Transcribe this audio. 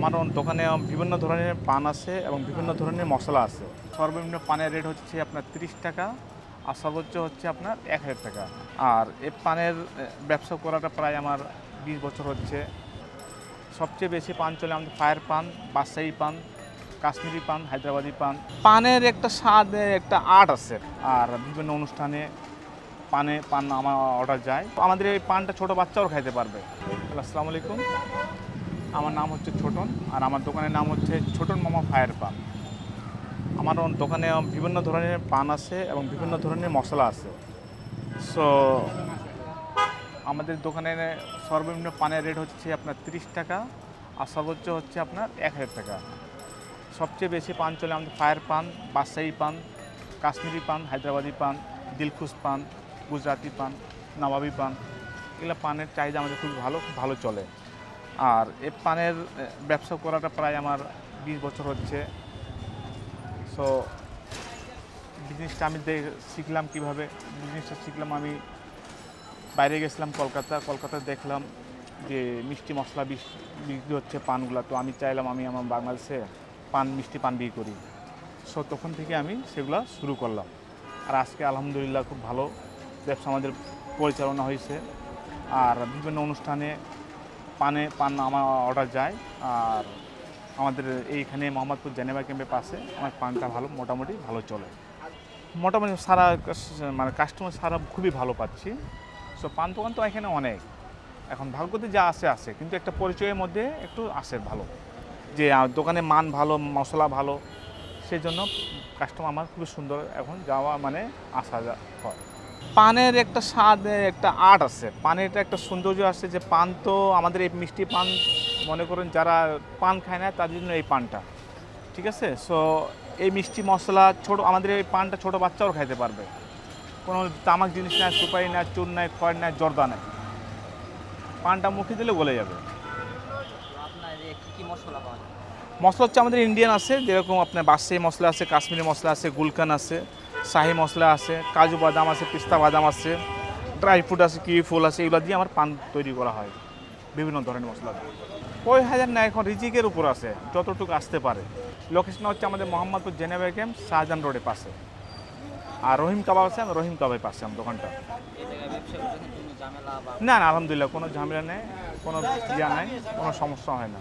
আমার দোকানে বিভিন্ন ধরনের পান আছে এবং বিভিন্ন ধরনের মশলা আছে। সর্বনিম্ন পানের রেট হচ্ছে আপনার তিরিশ টাকা আর সর্বোচ্চ হচ্ছে আপনার এক হাজার টাকা। আর এই পানের ব্যবসা করাটা প্রায় আমার বিশ বছর হচ্ছে। সবচেয়ে বেশি পান চলে আমাদের ফায়ার পান, বাদশাহী পান, কাশ্মীরি পান, হায়দ্রাবাদি পান। পানের একটা স্বাদ একটা আর্ট আছে আর বিভিন্ন অনুষ্ঠানে পানে পান আমার অর্ডার যায়। আমাদের এই পানটা ছোট বাচ্চাও খাইতে পারবে। আসসালামু আলাইকুম। আমার নাম হচ্ছে ছোটন আর আমার দোকানের নাম হচ্ছে ছোটন মামা ফায়ার পান আমার দোকানে বিভিন্ন ধরনের পান আছে এবং বিভিন্ন ধরনের মশলা আছে। সো আমাদের দোকানে সর্বনিম্ন পানের রেট হচ্ছে আপনার তিরিশ টাকা আর সর্বোচ্চ হচ্ছে আপনার এক হাজার টাকা। সবচেয়ে বেশি পান চলে আমাদের ফায়ার পান, বাদশাহী পান, কাশ্মীরি পান, হায়দ্রাবাদি পান দিলখুশ পান গুজরাতি পান, নবাবি পান। এগুলো পানের চাহিদা আমাদের খুব ভালো ভালো চলে। আর এ পানের ব্যবসা করাটা প্রায় আমার বিশ বছর হচ্ছে। সো বিজনেসটা আমি শিখলাম কীভাবে বিজনেসটা শিখলাম আমি। বাইরে গেছিলাম কলকাতা কলকাতায় দেখলাম যে মিষ্টি মশলা বিক্রি হচ্ছে পানগুলা। তো আমি চাইলাম আমি আমার বাংলাদেশে পান, মিষ্টি পান বিক্রি করি। সো তখন থেকে আমি সেগুলো শুরু করলাম। আর আজকে আলহামদুলিল্লাহ খুব ভালো। ব্যবসা আমাদের পরিচালনা হয়েছে। আর বিভিন্ন অনুষ্ঠানে পানে, পান আমার অর্ডার যায়। আর আমাদের এইখানে মোহাম্মদপুর জেনেভা ক্যাম্পের পাশে আমার পানটা ভালো, মোটামুটি ভালো চলে। মোটামুটি সারা মানে কাস্টমার সারা খুবই ভালো পাচ্ছি। সো পান দোকান তো এখানে অনেক। এখন ভাগ্যতে যা আসে আসে কিন্তু একটা পরিচয়ের মধ্যে একটু আসে ভালো। যে দোকানে মান ভালো, মশলা ভালো সেই জন্য কাস্টমার আমার খুবই সুন্দর এখন যাওয়া মানে আসা হয়। পানের একটা স্বাদ একটা আর্ট আছে। পানের একটা সৌন্দর্য আছে যে পান তো আমাদের এই মিষ্টি পান মনে করেন যারা পান খায় না তাদের জন্য এই পানটা। ঠিক আছে? সো এই মিষ্টি মশলা ছোট আমাদের এই পানটা ছোট বাচ্চাও খাইতে পারবে। কোনো তামাক জিনিস নাই সুপারি নাই চুন নাই খড় নাই জর্দা নাই। পানটা মুখে দিলে গলে যাবে। মশলা হচ্ছে আমাদের ইন্ডিয়ান আছে যেরকম আপনার বাসে মশলা আছে কাশ্মীরি মশলা আছে গুলকান আছে। শাহি মশলা আছে, কাজু বাদাম আছে, পিস্তা বাদাম আছে ড্রাই ফ্রুট আছে কিউই ফুল আছে, এগুলো দিয়ে আমার পান তৈরি করা হয়, বিভিন্ন ধরনের মশলা দিয়ে। কয় হাজার না, এখন রিজিকের উপর আছে, যতটুকু আসতে পারে। লোকেশন হচ্ছে আমাদের মোহাম্মদপুর জেনেভা ক্যাম্প শাহজাহান রোডের পাশে। আর রহিম কাবাব আছে আমি রহিম কাবাবের পাশে আমার দোকানটা। না না, আলহামদুলিল্লাহ, কোনো ঝামেলা নেই, কোনো ইয়া নাই, কোনো সমস্যা হয় না।